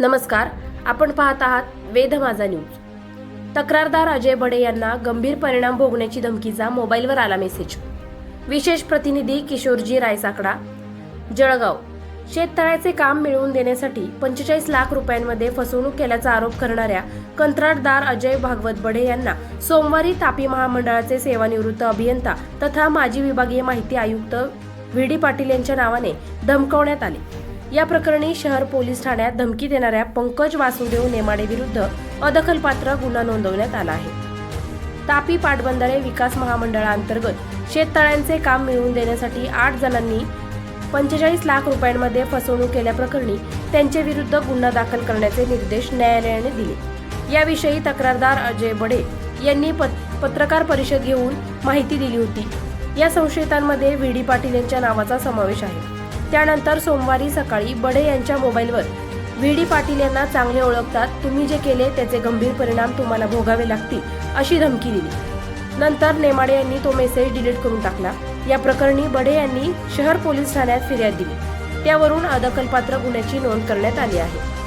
नमस्कार आपण पाहत आहात वेध माझा न्यूज. तक्रारदार अजय बडे यांना गंभीर परिणाम भोगण्याची धमकीचा मोबाईलवर आला मेसेज. विशेष प्रतिनिधी किशोरजी रायसाकडा. जळगाव. शेततळ्याचे काम मिळवून देण्यासाठी पंचेचाळीस लाख रुपयांमध्ये फसवणूक केल्याचा आरोप करणाऱ्या कंत्राटदार अजय भागवत बडे यांना सोमवारी तापी महामंडळाचे सेवानिवृत्त अभियंता तथा माजी विभागीय माहिती आयुक्त व्ही डी पाटील यांच्या नावाने धमकवण्यात आले. या प्रकरणी शहर पोलीस ठाण्यात धमकी देणाऱ्या पंकज वासुदेव नेमाडे विरुद्ध अदखलपात्र गुन्हा नोंदवण्यात आला आहे. तापी पाटबंधारे विकास महामंडळाअंतर्गत शेततळ्यांचे काम मिळवून देण्यासाठी आठ जणांनी पंचेचाळीस लाख रुपयांमध्ये फसवणूक केल्याप्रकरणी त्यांचे विरुद्ध गुन्हा दाखल करण्याचे निर्देश न्यायालयाने दिले. याविषयी तक्रारदार अजय बडे यांनी पत- पत्रकार परिषद घेऊन माहिती दिली होती. या संशयितांमध्ये व्ही डी पाटील यांच्या नावाचा समावेश आहे. त्यानंतर सोमवारी सकाळी बडे यांच्या मोबाईलवर व्ही डी पाटील यांना चांगले ओळखतात तुम्ही जे केले त्याचे गंभीर परिणाम तुम्हाला भोगावे लागतील अशी धमकी दिली. नंतर नेमाडे यांनी तो मेसेज डिलीट करून टाकला. या प्रकरणी बडे यांनी शहर पोलीस ठाण्यात फिर्याद दिली. त्यावरून अदखलपात्र गुन्ह्याची नोंद करण्यात आली आहे.